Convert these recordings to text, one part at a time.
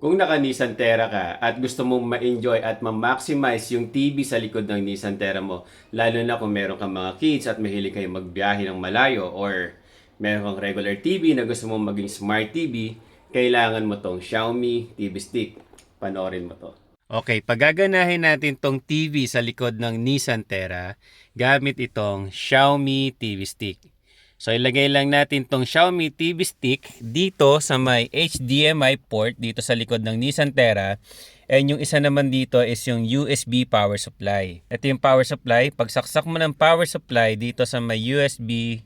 Kung naka-Nissan Terra ka at gusto mong ma-enjoy at ma-maximize yung TV sa likod ng Nissan Terra mo, lalo na kung meron kang mga kids at mahilig kayo magbiyahe ng malayo or meron kang regular TV na gusto mong maging smart TV, kailangan mo tong Xiaomi TV Stick. Panoorin mo to. Okay, pagaganahin natin tong TV sa likod ng Nissan Terra gamit itong Xiaomi TV Stick. So ilagay lang natin tong Xiaomi TV Stick dito sa may HDMI port dito sa likod ng Nissan Terra. And yung isa naman dito is yung USB power supply. Ito yung power supply. Pagsaksak mo ng power supply dito sa may USB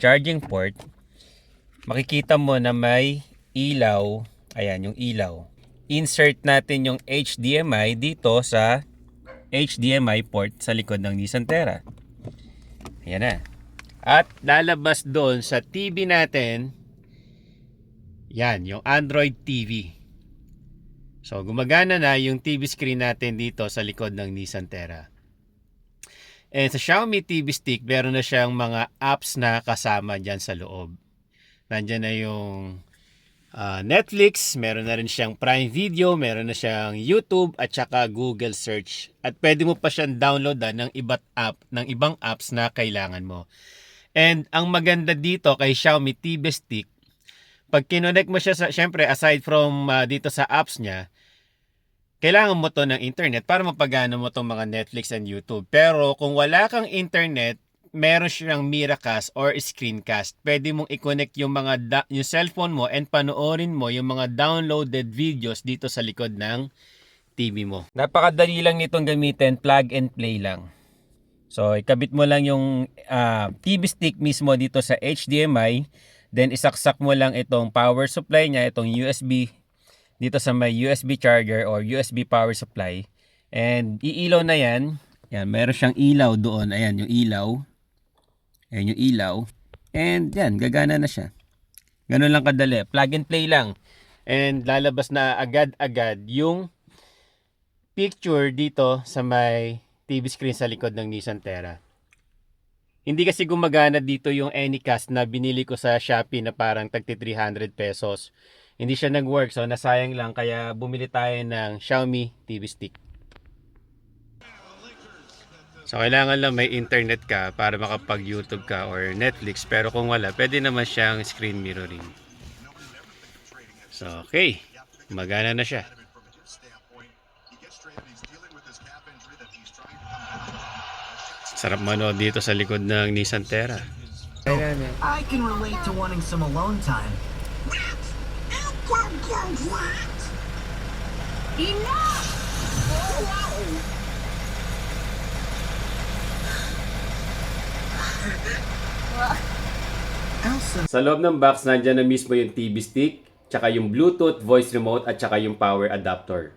charging port, makikita mo na may ilaw. Ayan, yung ilaw. Insert natin yung HDMI dito sa HDMI port sa likod ng Nissan Terra. Ayan na. At lalabas doon sa TV natin, yan, yung Android TV. So, gumagana na yung TV screen natin dito sa likod ng Nissan Terra. And sa Xiaomi TV Stick, meron na siyang mga apps na kasama dyan sa loob. Nandyan na yung ah, Netflix, meron na rin siyang Prime Video, meron na siyang YouTube at saka Google Search. At pwede mo pa siyang downloadan ng iba't app, ng ibang apps na kailangan mo. And ang maganda dito kay Xiaomi TV Stick, pag kinonect mo siya sa, syempre aside from ah, dito sa apps niya, kailangan mo to ng internet para mapagana mo tong mga Netflix and YouTube. Pero kung wala kang internet, meron siyang Miracast or Screencast. Pwede mong i-connect yung mga da- yung cellphone mo and panoorin mo yung mga downloaded videos dito sa likod ng TV mo. Napakadali lang nitong gamitin, plug and play lang. So, ikabit mo lang yung ah, TV stick mismo dito sa HDMI. Then, isaksak mo lang itong power supply niya, itong USB dito sa may USB charger or USB power supply. And iilaw na yan. Yan, meron siyang ilaw doon. Ayan, yung ilaw. Ayan yung ilaw. And yan, gagana na siya. Ganun lang kadali. Plug and play lang. And lalabas na agad-agad yung picture dito sa may TV screen sa likod ng Nissan Terra. Hindi kasi gumagana dito yung Anycast na binili ko sa Shopee na parang tagti 300 pesos. Hindi siya nag-work so nasayang lang kaya bumili tayo ng Xiaomi TV Stick. So kailangan lang may internet ka para makapag-YouTube ka or Netflix pero kung wala pwede naman siyang screen mirroring. So okay, magana na siya. Sarap manood dito sa likod ng Nissan Terra. I can relate to wanting some alone time. Elsa, Sa loob ng box, nandyan na mismo yung TV stick, tsaka yung Bluetooth, voice remote, at tsaka yung power adapter.